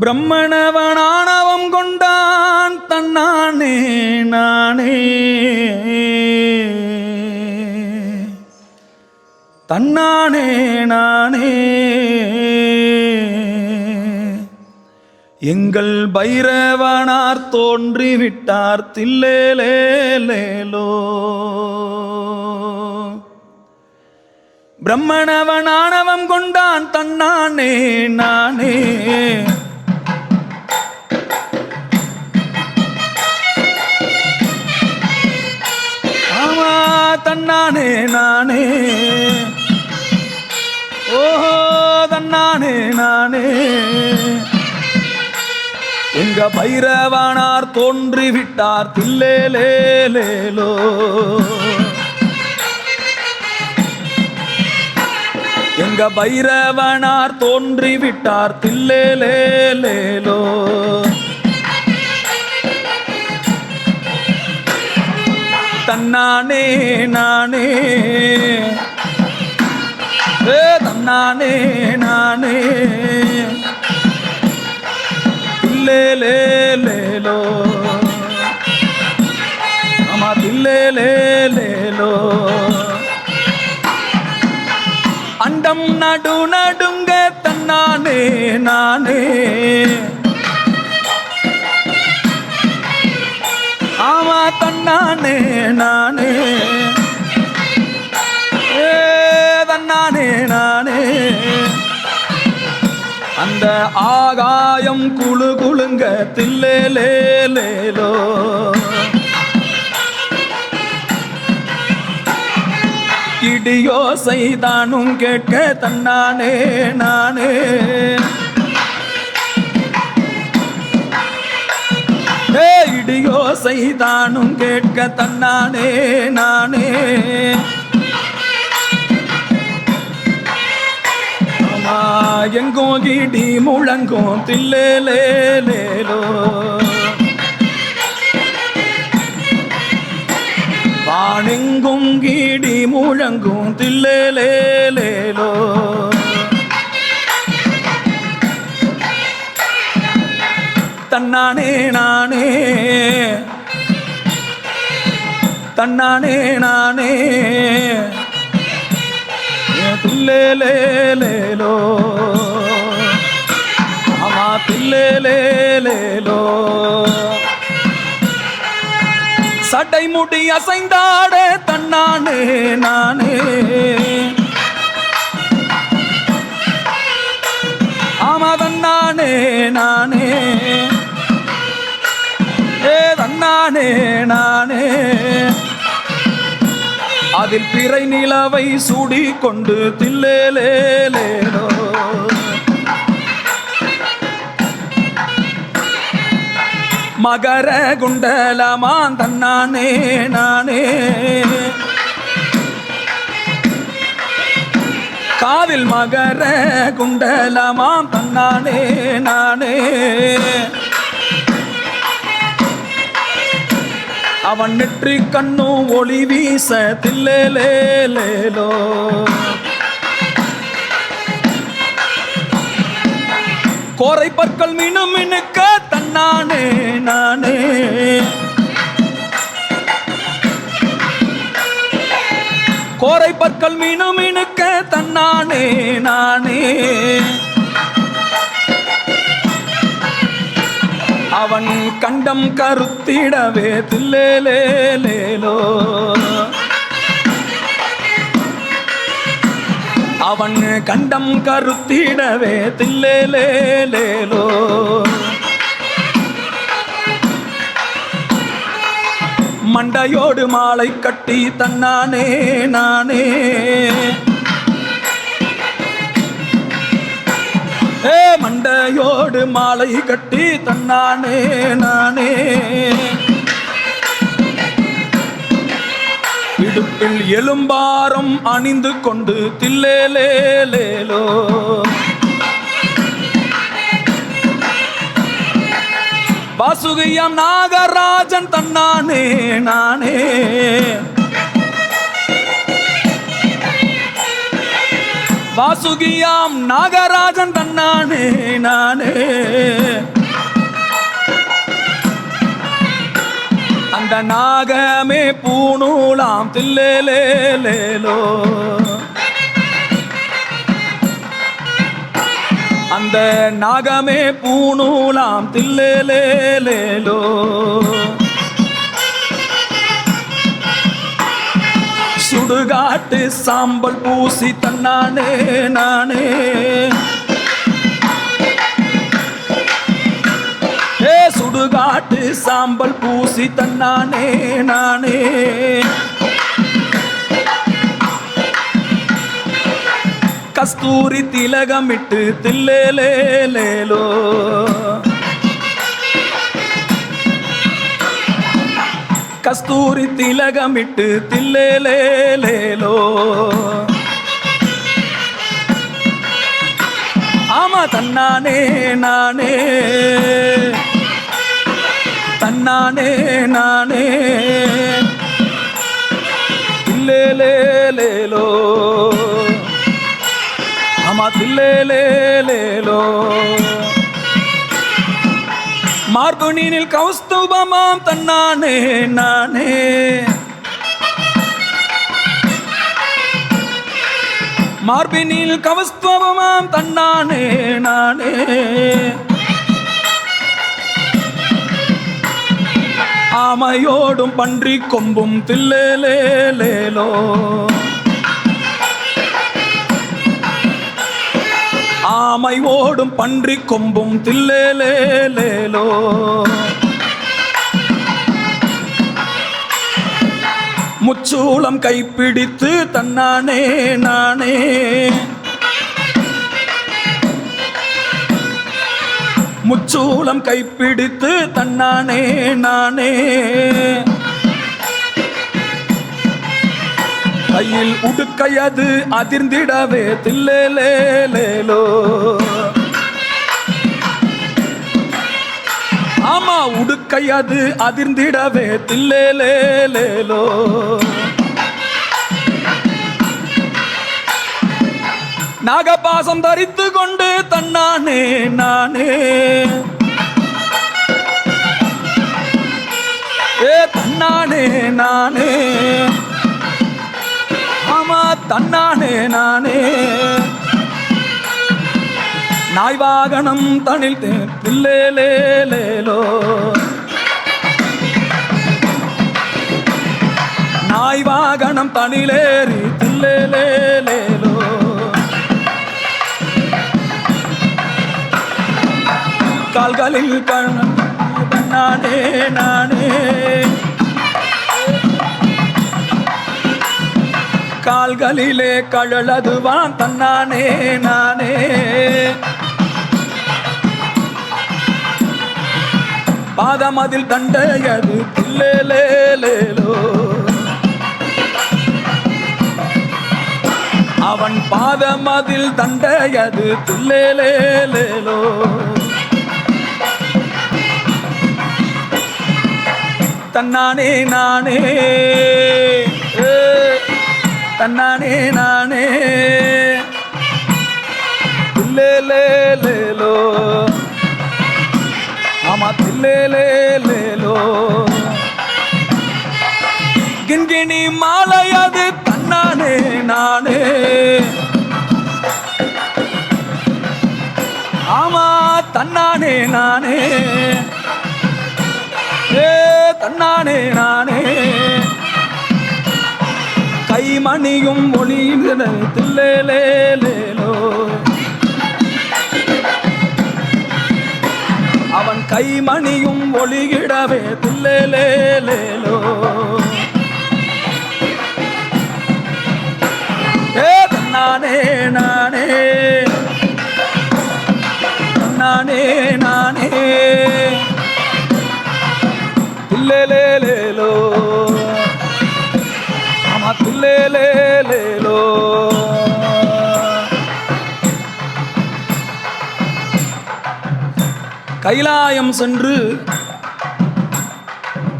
பிரம்மணவனானவம் கொண்டான் தன்னானே நானே. தன்னானே நானே. எங்கள் பைரவனார் தோன்றிவிட்டார் தில்லேலேலேலோ பிரம்மணவனானவம் கொண்டான் தன்னானே நானே. தன்னானே நானே. ஓஹோ தன்னானே நானே. எங்க பைரவனார் தோன்றிவிட்டார் தில்லேலேலேலோ எங்க பைரவனார் தோன்றிவிட்டார் தில்லேலேலேலோ தன்னானே நானே ஏ தன்னானே நானே தில்லேலேலேலோ ஆமா தில்லேலேலேலோ அண்டம் நடு நடுங்க தன்னானே நானே தன்னானே நானே. ஏ தன்னானே நானே. அந்த ஆகாயம் குழு குழுங்க தில்லேலேலேலோ இடியோசை தானும் கேட்க தன்னானே நானே. இடியோ இடியோசை தானும் கேட்க தன்னானே நானே. எங்கோ கிடி முழங்கும் தில்லேலேலேலோ வானெங்கும் கிடி முழங்கும் தில்லேலேலேலோ தன்னானே நானே. தன்னானே நானே. ஏ தில்லேலேலேலோ ஆமா தில்லேலேலேலோ சட்டை முடி அசைந்தாட தன்னானே நானே. ஆமா தன்னானே நானே. நானே நானே. அதில் பிறை நிலவை சுடி கொண்டு தில்லேலேலேலோ மகர குண்டலமான் தன்னானே நானே காதில் மகர குண்டலமாம் தன்னானே நானே. அவன் நெற்றி கண்ணும் ஒளி வீச தில்லேலேலேலோ கோரை பற்கள் மீனும் மினுக்க தன்னானே நானே. கோரை பற்கள் மீனும் மினுக்க தன்னானே நானே. அவன் கண்டம் கருத்திடவே தில்லேலேலேலோ அவன் கண்டம் கருத்திடவே தில்லேலேலேலோ மண்டையோடு மாலை கட்டி தன்னானே நானே. மண்டையோடு மாலை கட்டி தன்னானே நானே. இடுப்பில் எலும்பாரம் அணிந்து கொண்டு தில்லேலேலேலோ வாசுகையம் நாகராஜன் தன்னானே நானே. வாசுகியாம் நாகராஜன் தன்னானே நானே. அந்த நாகமே பூணூலாம் தில்லேலேலேலோ அந்த நாகமே பூணூலாம் தில்லேலேலேலோ சுடுகாட்டு சாம்பல் பூசி தன்னானே நானே. ஏ சுடுகாட்டு சாம்பல் பூசி தன்னானே நானே. கஸ்தூரி திலகமிட்டு தில்லேலே லேலோ. கஸ்தூரி திலகமிட்டு தில்லேலேலேலோ. ஆமா தன்னானே நானே. தன்னானே நானே. தில்லேலேலேலோ. ஆமா தில்லேலேலேலோ. மார்புனினில் கௌஸ்துபமாம் தன்னானே நானே. மார்பினில் கவஸ்துவமாம் தன்னானே நானே. ஆமையோடும் பன்றி கொம்பும் தில்லேலேலேலோ ஆமை ஓடும் பன்றி கொம்பும் தில்லேலேலேலோ. முச்சூளம் கைப்பிடித்து தன்னானே நானே. முச்சூளம் கைப்பிடித்து தன்னானே நானே. கையில் உடுக்கையது அதிர்ந்திடவே தில்லேலேலேலோ. ஆமா உடுக்கையது அதிர்ந்திடவே தில்லேலேலேலோ. நாகபாசம் தரித்து கொண்டு தன்னானே நானே. ஏ தன்னானே நானே. தன்னானே நானே. நாய் வாகனம் தனில் தில்லேலேலேலோ நாய் வாகனம் தனிலேறி தில்லேலேலேலோ கால்களில் கண் நானே. கால்களிலே கழலதுவான் தன்னானே நானே. பாதமதில் தண்டையது தில்லேலேலேலோ அவன் பாதமதில் தண்டையது தில்லேலேலேலோ தன்னானே நானே. தன்னானே நானே. தில்லேலேலேலோ ஆமா தில்லேலேலேலோ கிண்கிணி மாலை அது தன்னானே நானே. ஆமா தன்னானே நானே. ஏ தன்னானே நானே. மணியும் ஒளிந்தது தில்லேலேலேலோ அவன் கைமணியும் ஒளிகிடவே தில்லேலேலேலோ ஏ நானே. நானே. நானே நானே தில்லேலேலேலோ ஆமா தில்லேலேலேலோ கைலாயம் சென்று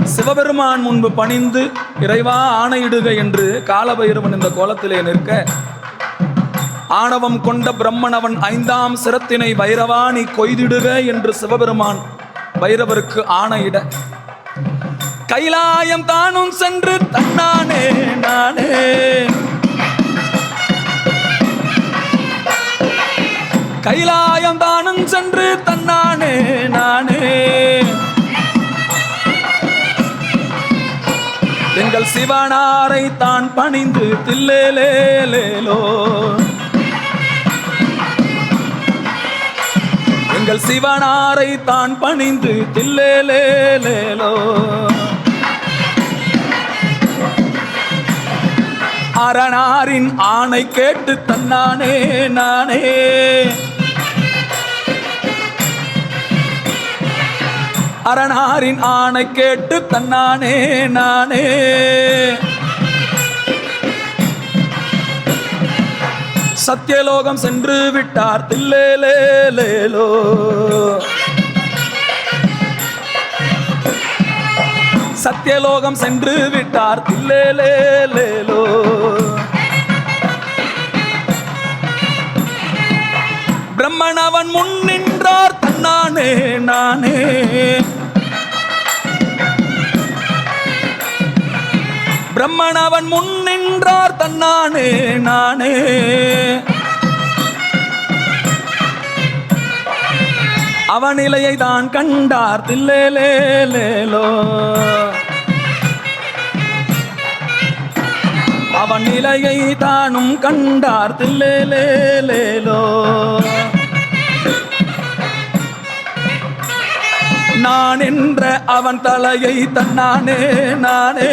சிவபெருமான் முன்பு பணிந்து இறைவா ஆணையிடுக என்று காலபைரவன் இந்த கோலத்திலே நிற்க ஆணவம் கொண்ட பிரம்மனவன் ஐந்தாம் சிரத்தினை வைரவாணி கொய்திடுக என்று சிவபெருமான் பைரவருக்கு ஆணையிட கைலாயம் தானும் சென்று தன்னானே நானே. கைலாயம் தானும் சென்று தன்னானே நானே. எங்கள் சிவனாரை தான் பணிந்து தில்லேலேலேலோ எங்கள் சிவனாரை தான் பணிந்து தில்லேலேலேலோ அரணாரின் ஆணை கேட்டு தன்னானே நானே. அரணாரின் ஆணை கேட்டு தன்னானே நானே. சத்தியலோகம் சென்று விட்டார் தில்லேலேலேலோ சத்தியலோகம் சென்று விட்டார். தில்லேலேலேலோ பிரம்மன் அவன் முன் நின்றார். தன்னானே நானே. பிரம்மன் அவன் முன் நின்றார். தன்னானே நானே. அவநிலையை தான் கண்டார். தில்லேலேலேலோ. அவன் நிலையை தானும் கண்டார். தில்லேலேலேலோ. நான் என்ற அவன் தலையை தன்னானே நானே.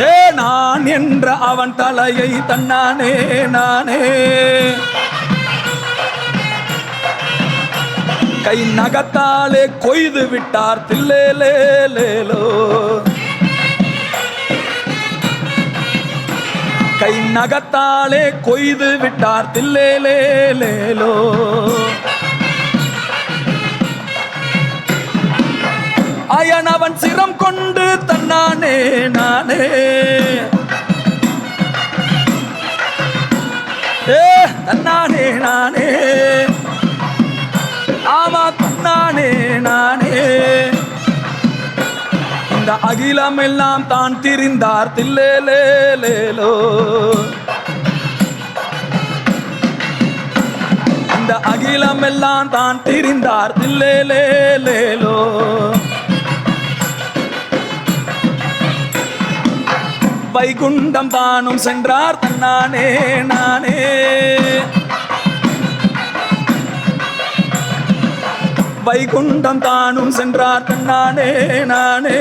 ஏ நான் என்ற அவன் தலையை தன்னானே நானே. கை நகத்தாலே கொய்து விட்டார். தில்லேலேலேலோ. கை நகத்தாலே கொய்து விட்டார். தில்லேலேலேலோ. அயனவன் சிரம் கொண்டு தன்னானே நானே. தன்னானே நானே. நானே நானே. இந்த அகிலம் எல்லாம் தான் திரிந்தார் தில்லேலேலேலோ இந்த அகிலம் எல்லாம் தான் திரிந்தார் தில்லேலேலேலோ வைகுண்டம் தானும் சென்றார் தன்னானே நானே. வைகுண்டம் தானும் சென்றார் நானே நானே.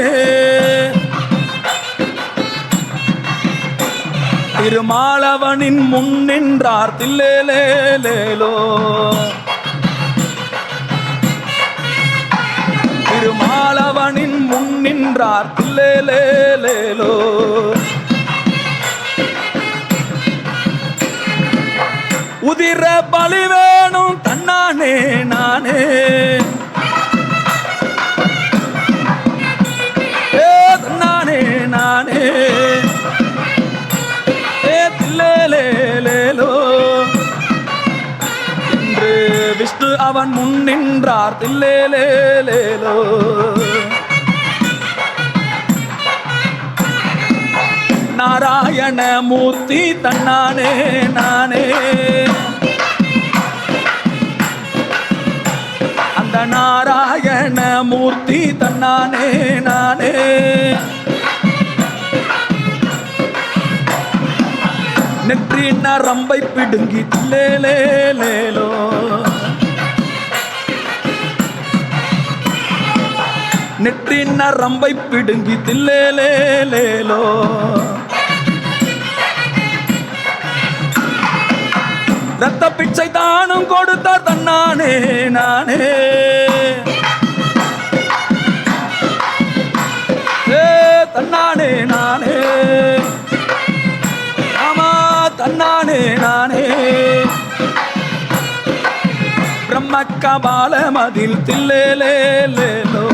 திருமாலவனின் முன் நின்றார் தில்லேலேலேலோ திருமாலவனின் முன் நின்றார் தில்லேலேலேலோ உதிர பலி வேணும் தன்னானே நானே. விஷ்ணு அவன் முன் நின்றார் தில்லேலேலேலோ. நாராயண மூர்த்தி தன்னானே நானே. அந்த நாராயண மூர்த்தி தன்னானே நானே. நெற்றி நரம்பை பிடுங்கி லேலேலேலோ நெற்றி நரம்பை பிடுங்கி தில்லேலேலேலோ ரத்த பிச்சை தானும் கொடுத்தார் தன்னானே நானே. பிரம்ம கபால மதில் தில்லேலேலேலோ.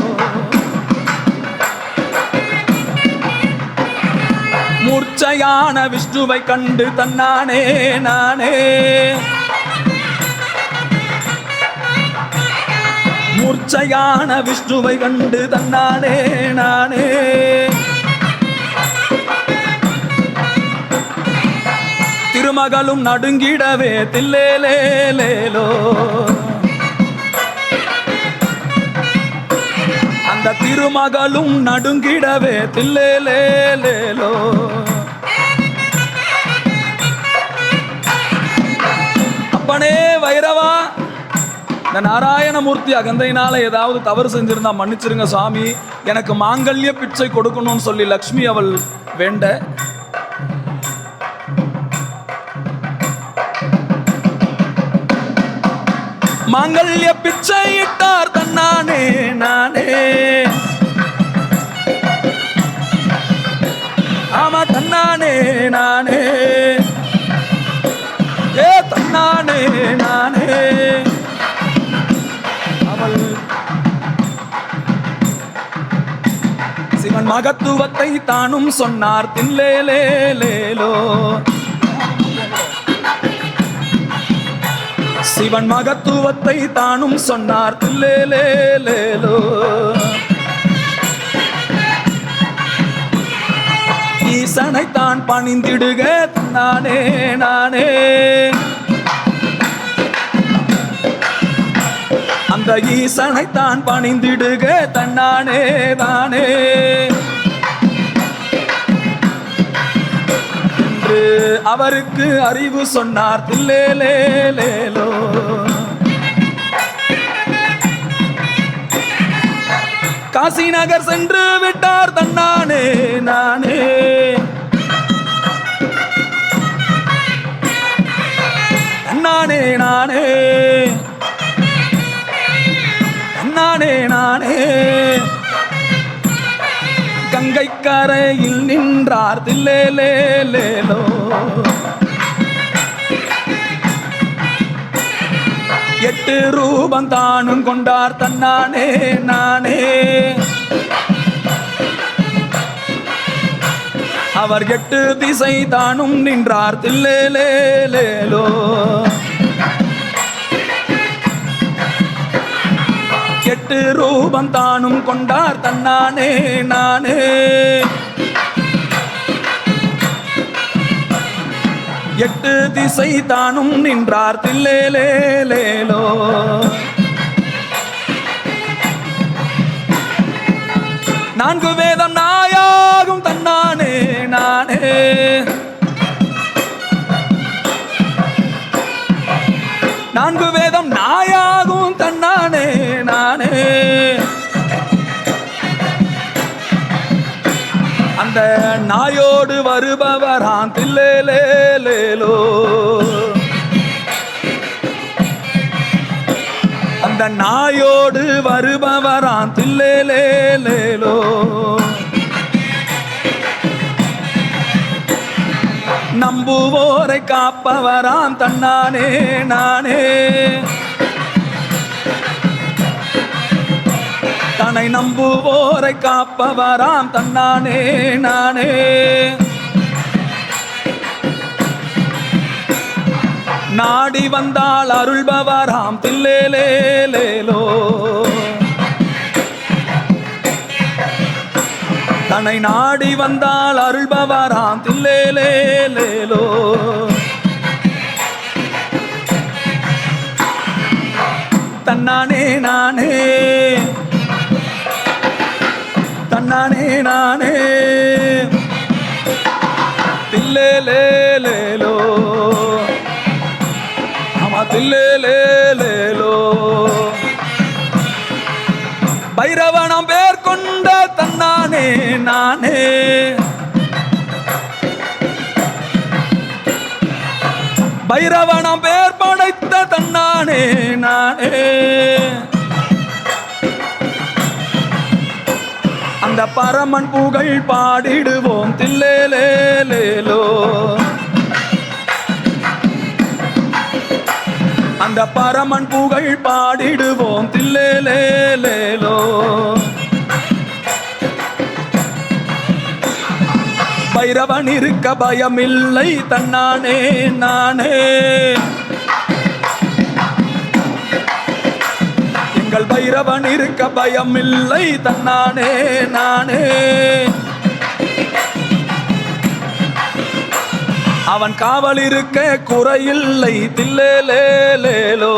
மூர்ச்சையான விஷ்ணுவை கண்டு தன்னானே நானே. மூர்ச்சையான விஷ்ணுவை கண்டு தன்னானே நானே. திருமகளும் நடுங்கிடவே தில்லேலேலேலோ. அந்த திருமகளும் நடுங்கிடவே தில்லேலேலேலோ. அப்பனே வைரவா இந்த நாராயணமூர்த்தி அகந்தையினால ஏதாவது தவறு செஞ்சிருந்தா மன்னிச்சிருங்க சுவாமி எனக்கு மாங்கல்ய பிச்சை கொடுக்கணும்னு சொல்லி லக்ஷ்மி அவள் வேண்ட. மாங்கல்ய பிச்சை இட்டார் தன்னானே மகத்துவத்தை தானும் சொன்னார். தில்லேலேலேலோ சிவன் மகத்துவத்தை தானும் சொன்னார். தில்லேலேலேலோ ஈசனை தான் பணிந்திடுக. நானே நானே. அந்த ஈசனை தான் பணிந்திடுக தன்னானே தானே. என்று அவருக்கு அறிவு சொன்னார் தில்லேலேலேலோ காசி நகர் சென்று விட்டார் தன்னானே நானே. தன்னானே நானே. நானே நானே. கங்கை கரையில் நின்றார் தில்லேலேலேலோ எட்டு ரூபம் தானும் கொண்டார் தன்னானே நானே. அவர் எட்டு திசை தானும் நின்றார் தில்லேலேலேலோ எட்டு ரூபம் தானும் கொண்டார் தன்னானே நானே. எட்டு திசை தானும் நின்றார் தில்லேலேலேலோ நான்கு வேதம் நான் நாயோடு வருபவரான் தில்லேலேலேலோ அந்த நாயோடு வருபவரான் தில்லேலேலேலோ நம்புவோரை காப்பவரான் தன்னானே நானே. தன்னை நம்புவோரை காப்பவராம் தன்னானே நானே. நாடி வந்தால் அருள்பவராம் தில்லேலேலேலோ தன்னை நாடி வந்தால் அருள்பவராம் தில்லேலேலேலோ தன்னானே நானே. தன்னானே நானே. தில்லேலேலேலோ ஆமா தில்லேலேலேலோ பைரவனம் பேர் கொண்ட தன்னானே நானே. பைரவனம் பேர் படைத்த தன்னானே நானே. அந்த பரமன் புகழ் பாடிடுவோம். தில்லேலேலேலோ. அந்த பரமன் புகழ் பாடிடுவோம். தில்லேலேலேலோ. பைரவன் இருக்க பயமில்லை. தன்னானே நானே. எங்கள் பைரவன் இருக்க பயம் இல்லை தன்னானே நானே. அவன் காவல் இருக்க குறையில்லை. தில்லேலேலேலோ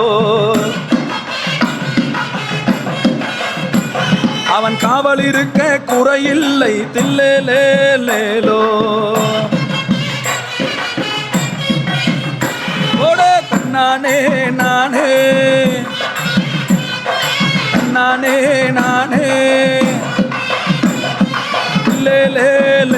அவன் காவல் இருக்க குறையில்லை. தில்லேலேலேலோ ஓட தன்னானே நானே. தன்னானே நானே தில்லேலேலேலோ ஆமா